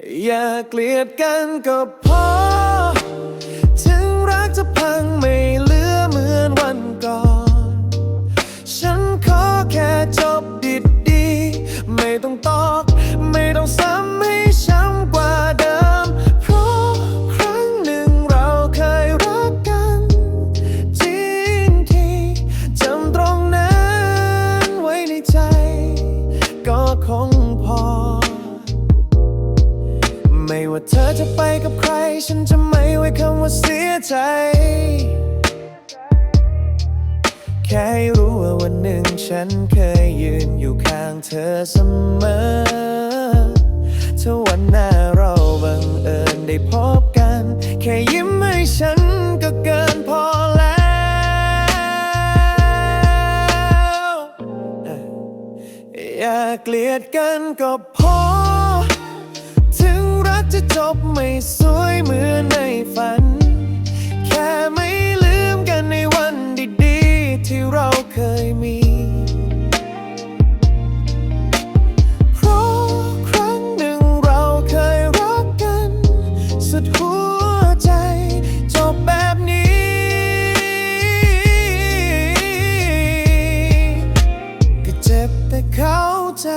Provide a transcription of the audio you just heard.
อย่าเกลียดกันก็พอ ถึงรักจะพังไม่เหลือเหมือนวันก่อน ฉันขอแค่จบดีดีๆไม่ต้องตอก ไม่ต้องซ้ำให้ช้ำกว่าเดิม เพราะครั้งหนึ่งเราเคยรักกัน จริงที่จำตรงนั้นไว้ในใจ ก็คงพอ ไม่ว่าเธอจะไปกับใคร ฉันจะไม่ไว้คำว่าเสียใจ แค่รู้ว่าวันหนึ่งฉันเคยยืนอยู่ข้างเธอเสมอ ถ้าวันหน้าเราบังเอิญได้พบกัน แค่ยิ้มให้ฉันก็เกินพอแล้วเอ่ออย่าเกลียดกันก็พอ เคยมี เพราะครั้งหนึ่งเราเคยรักกัน สุดหัวใจจบแบบนี้ ก็เจ็บแต่เข้าใจ